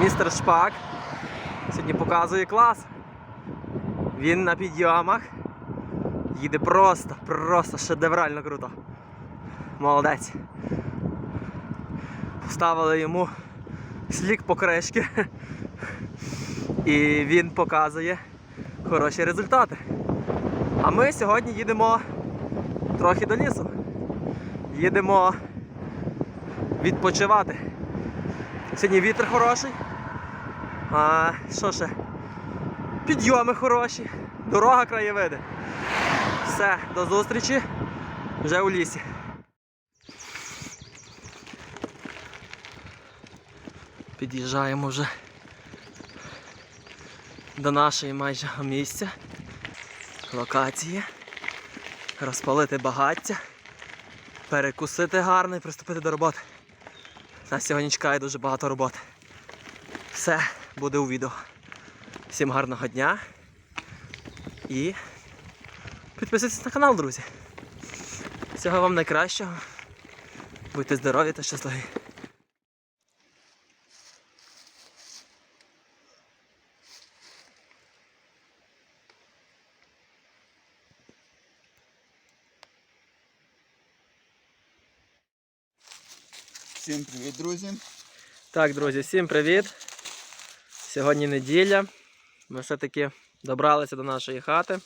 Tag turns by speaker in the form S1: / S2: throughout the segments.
S1: Містер Шпак сьогодні показує клас. Він на підйомах. Їде просто, просто шедеврально круто. Молодець. Поставили йому слік покришки. І він показує хороші результати. А ми сьогодні їдемо трохи до лісу. Їдемо відпочивати. Сьогодні вітер хороший. А що ще? Підйоми хороші, дорога краєвиди. Все, до зустрічі вже у лісі. Під'їжджаємо вже до нашої майже місця, локації, розпалити багаття, перекусити гарно і приступити до роботи. Нас сьогодні чекає дуже багато роботи. Все буде у відео. Всім гарного дня і підписуйтесь на канал, друзі. Всього вам найкращого. Будьте здорові та щасливі.
S2: Всім привіт, друзі.
S1: Так, друзі, всім привіт. Сьогодні неділя. Ми все-таки добралися до нашої хати.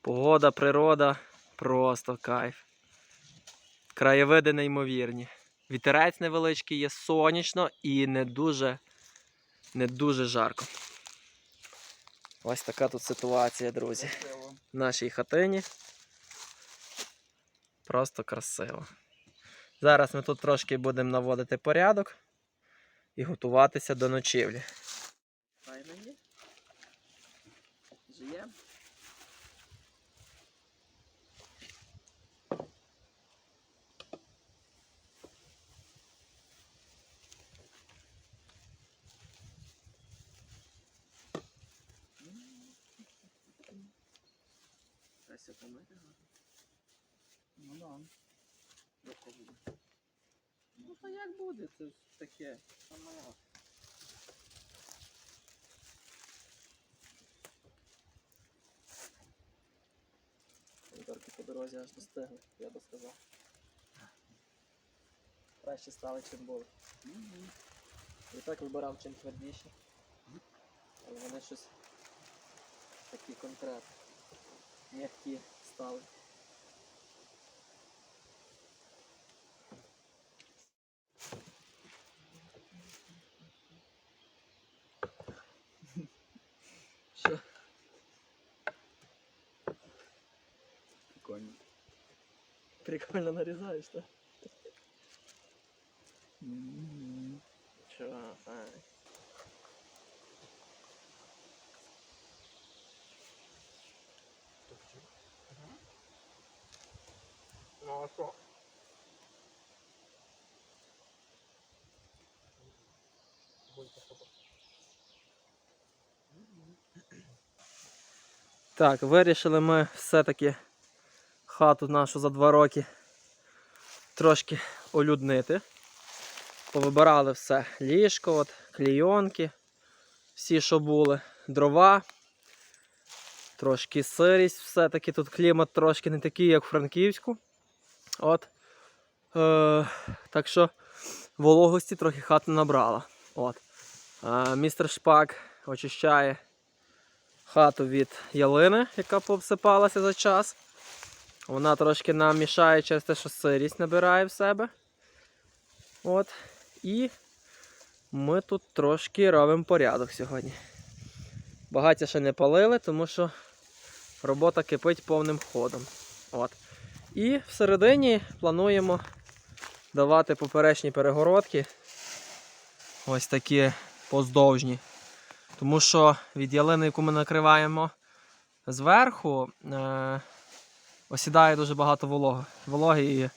S1: Погода, природа, просто кайф. Краєвиди неймовірні. Вітерець невеличкий, є сонячно і не дуже, не дуже жарко. Ось така тут ситуація, друзі. В нашій хатині. Просто красиво. Зараз ми тут трошки будемо наводити порядок і готуватися до ночівлі. Помити гарно.
S2: Ну да.
S1: Легко буде. Ну то як буде, це таке. Саме. Помідорки по дорозі аж достигли, я би сказав. Краще стали, чим були. І так вибирав чим твердіші. Але вони щось такі конкретні. М'які стали. Що?
S2: Прикольно.
S1: Прикольно нарізаєш, так?
S2: М.
S1: Чого? Ай. Ну а що? Так, вирішили ми все-таки хату нашу за два роки трошки олюднити. Повибирали все. Ліжко, от, клійонки, всі, що були, дрова. Трошки сирість, все-таки тут клімат трошки не такий, як в Франківську. От. Е, так що вологості трохи хата набрала. От. Е, містер Шпак очищає хату від ялини, яка пообсипалася за час. Вона трошки нам мішає через те, що сирість набирає в себе. От. І ми тут трошки робимо порядок сьогодні. Багаття ще не палили, тому що робота кипить повним ходом. От. І всередині плануємо давати поперечні перегородки. Ось такі поздовжні. Тому що від ялини, яку ми накриваємо зверху, е- осідає дуже багато вологи вологи і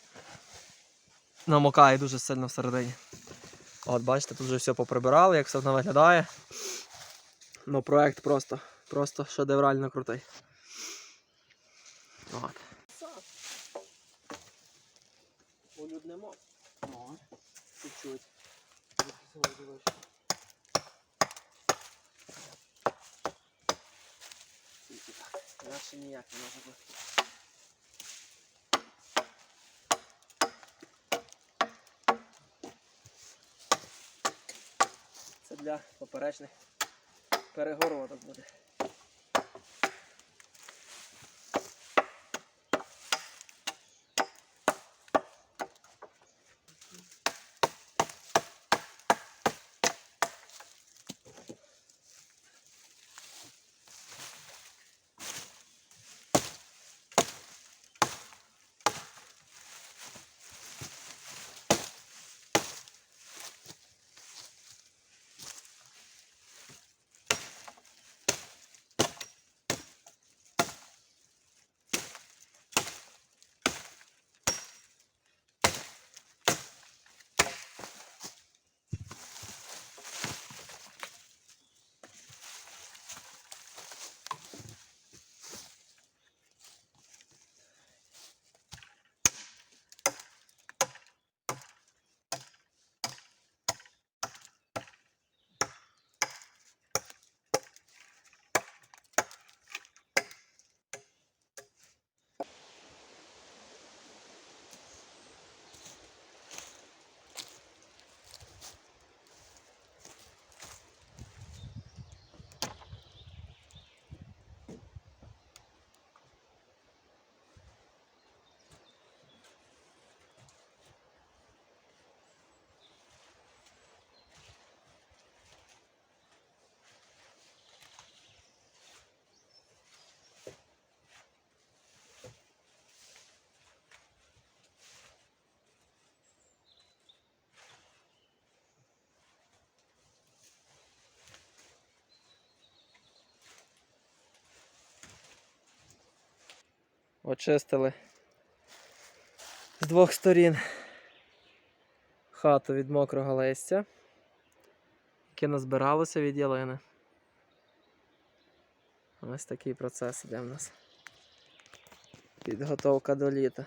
S1: намокає дуже сильно всередині. От, бачите, тут вже все поприбирали, як все виглядає. Ну проект просто просто шедеврально крутий. От. Улюднемо. Чуть-чуть. Наші ніяк не може бути. Для поперечних перегородок буде. Очистили з двох сторін хату від мокрого листя, яке назбиралося від ялини. Ось такий процес іде в нас. Підготовка до літа.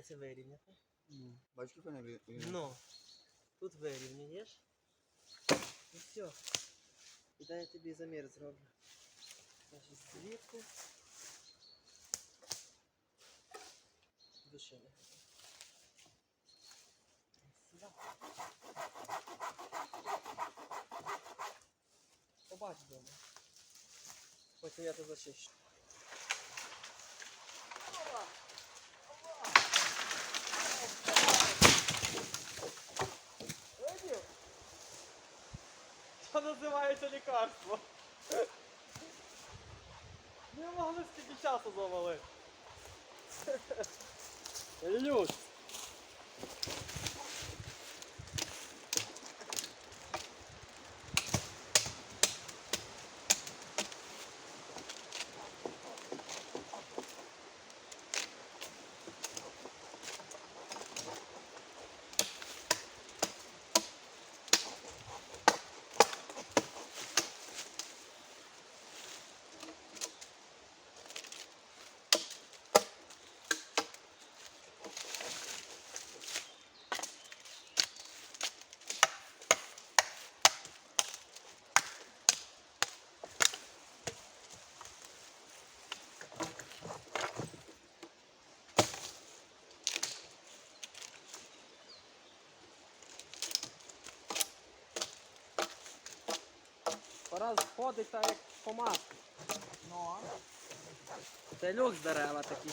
S1: Доведеться вирівняти.
S2: Бачиш, ві- ві-
S1: Ну, тут вирівнюєш. І все. І дай я тобі замір зроблю. Значить, звідки. Душі не Побач дома. Потім я тебе зачищу. Що називається лікарство? Не могли скільки часу завалити. Ілюш. Пора сходить так як помазка.
S2: Ну,
S1: Це люкс дерева такі.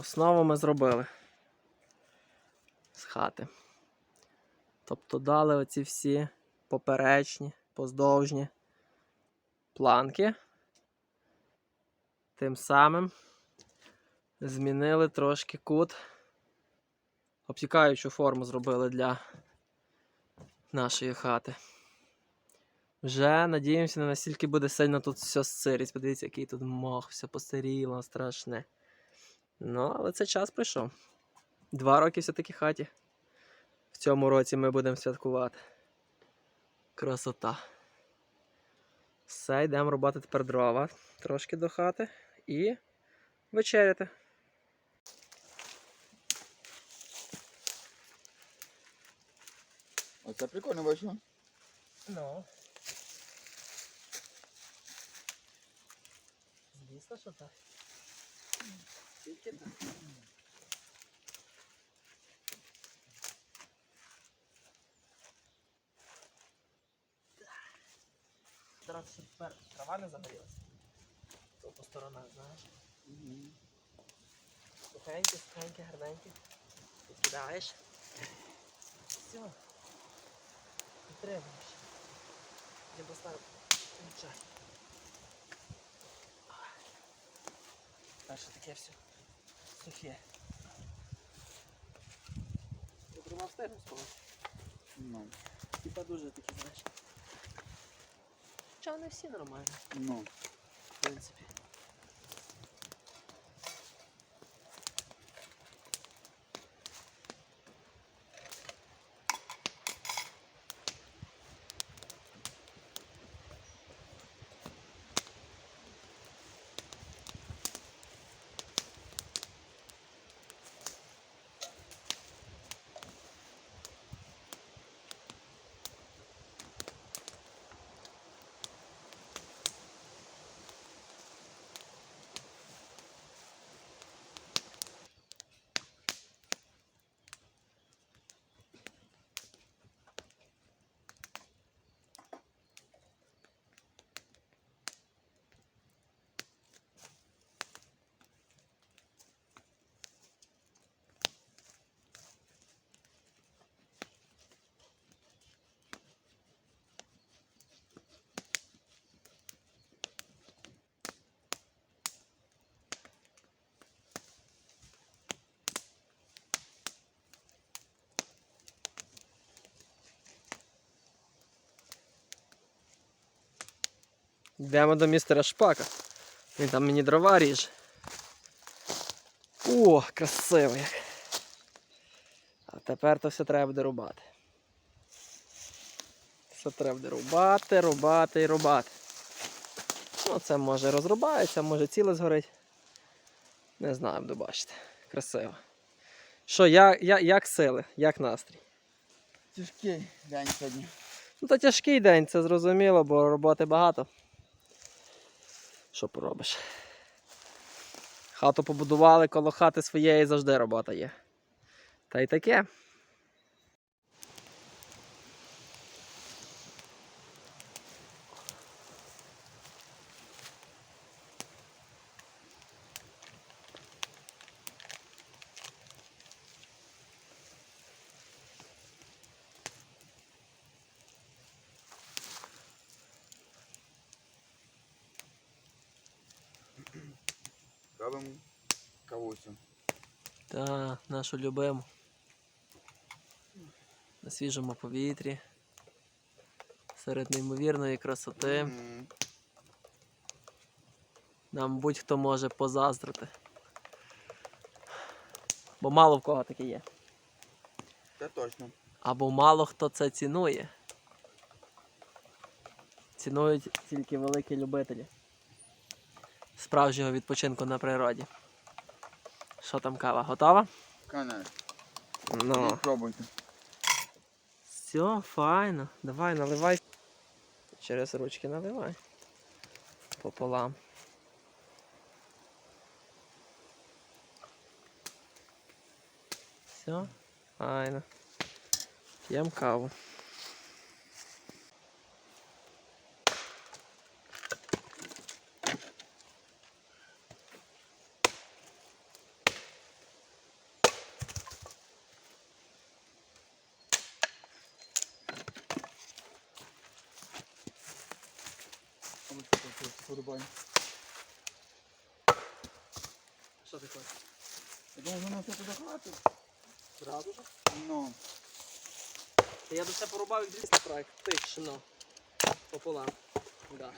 S1: Основу ми зробили з хати. Тобто дали оці всі поперечні, поздовжні планки. Тим самим змінили трошки кут. Обтікаючу форму зробили для нашої хати. Вже надіємося, не настільки буде сильно тут все сирість. Подивіться, який тут мох, все посиріло, страшне. Ну, але це час прийшов. Два роки все-таки хаті. В цьому році ми будемо святкувати. Красота. Все, йдемо рубати тепер дрова трошки до хати і вечеряти.
S2: Оце прикольно бачу.
S1: Ну. Звісно, що так. Тільки так. Зараз ще тепер трава не загорілася. То по сторонах, знаєш. Сухенькі, сухенькі, гарненькі. Підкидаєш. Все. Підтримуєш. Я поставив чай. Перше таке все сухе. Я дрова встигну сховати.
S2: Ну,
S1: Типа дуже такі, знаєш. Хоча вони всі нормальні,
S2: ну.
S1: в принципі. Йдемо до містера Шпака. Він там мені дрова ріже. О, красиво як. А тепер то все треба буде рубати. Все треба буде рубати, рубати і рубати. Ну, це може розрубається, може ціле згорить. Не знаю, буду бачити. Красиво. Що, я, я, як сили, як настрій?
S2: Тяжкий день сьогодні.
S1: Ну, то тяжкий день, це зрозуміло, бо роботи багато. Що поробиш? Хату побудували, коло хати своєї завжди робота є. Та й таке.
S2: Робимо кавусю.
S1: Та, нашу любиму. На свіжому повітрі. Серед неймовірної красоти.
S2: М,
S1: Нам будь-хто може позаздрити. Бо мало в кого таке є.
S2: Це точно.
S1: Або мало хто це цінує. Цінують тільки великі любителі справжнього відпочинку на природі. Що там кава? Готова?
S2: Конечно.
S1: Ну.
S2: Пробуйте.
S1: Все, файно. Давай, наливай. Через ручки наливай. Пополам. Все, файно. П'ємо каву. Зразу?
S2: Ну,
S1: Та я до це порубав як 200 практично. Пополам. Да.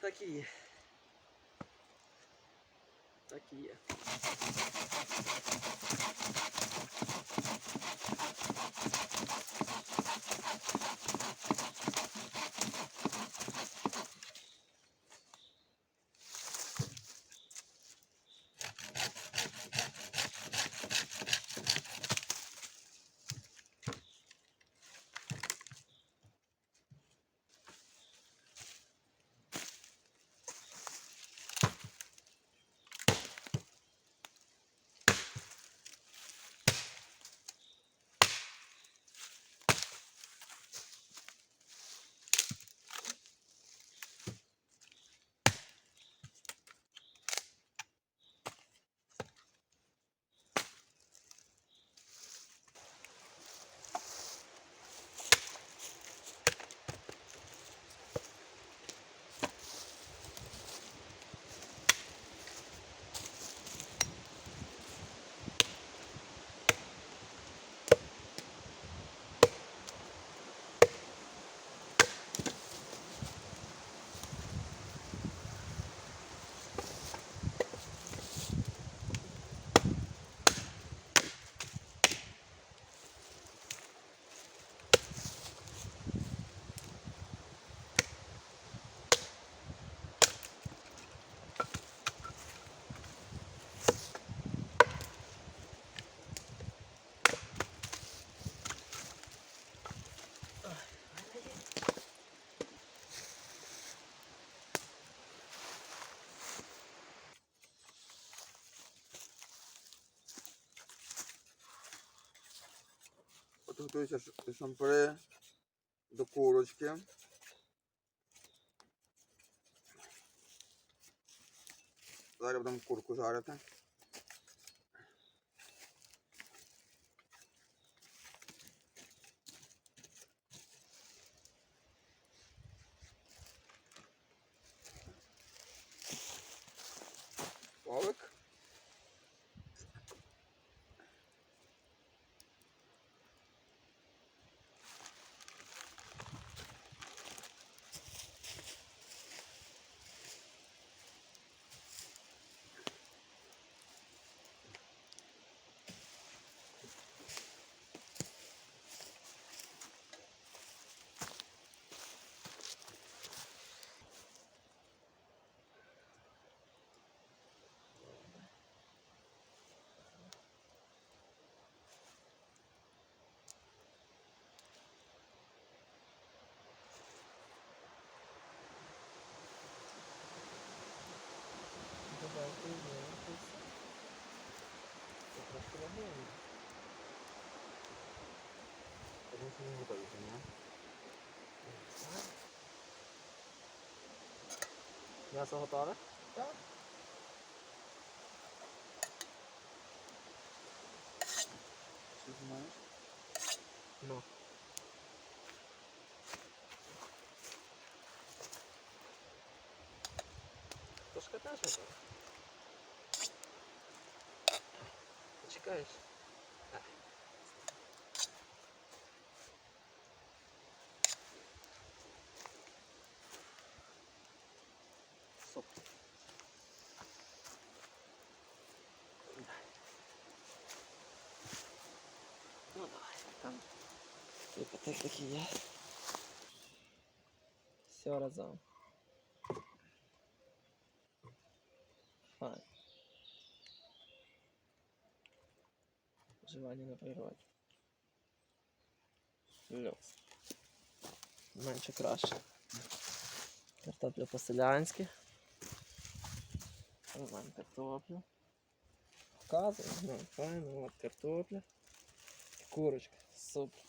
S1: Так і є. Так і є.
S2: От готуються ш- шампури до курочки. Зараз будемо курку жарити.
S1: М'ясо готове?
S2: Так. Що знімаєш?
S1: Ну. Тушка теж готова. Чекаєш? Ну давай, там і пакетики є. Все разом. Вживання на природі. Менше краще. Картопля по-селянськи. Маємо картоплю. Показуємо, ну, файно, от картопля. Курочка, супер.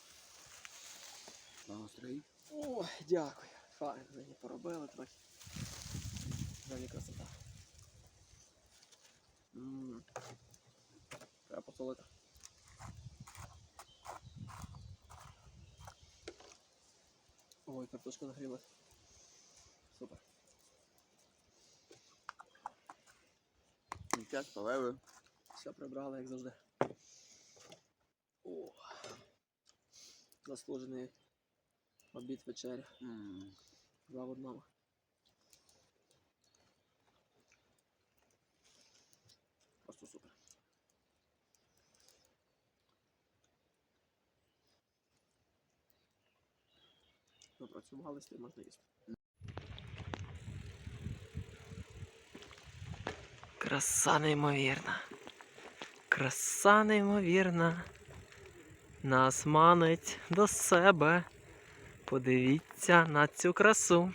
S2: Нагострий.
S1: О, дякую. Файно, мені поробили трохи. Мені красота. М. Треба посолити. картошку нагрілась. Супер.
S2: Мітять, полеви.
S1: Все прибрали, як завжди. О, заслужений обід вечеря. Два в одному. Допрацювали, з можна їсти. Краса неймовірна. Краса неймовірна. Нас манить до себе. Подивіться на цю красу.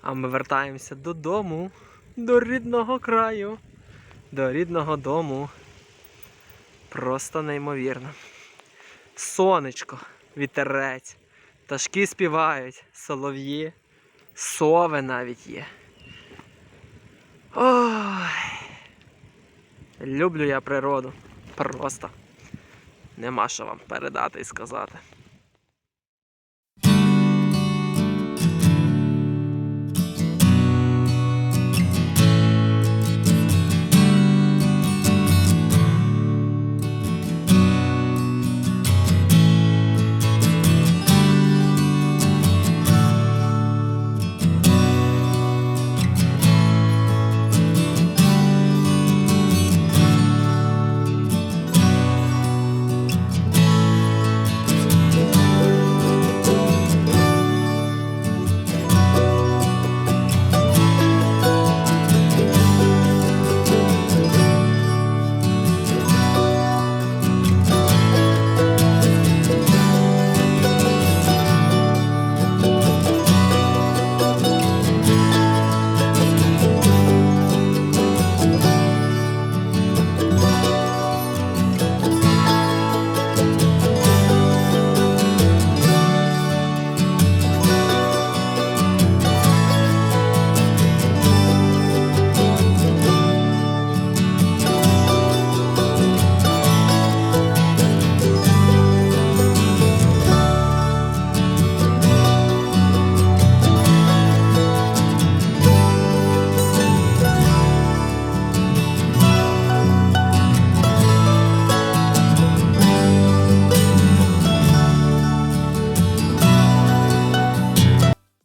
S1: А ми вертаємося додому, до рідного краю, до рідного дому. Просто неймовірно. Сонечко, вітерець, пташки співають, солов'ї, сови навіть є. Ой. Люблю я природу. Просто. Нема що вам передати і сказати.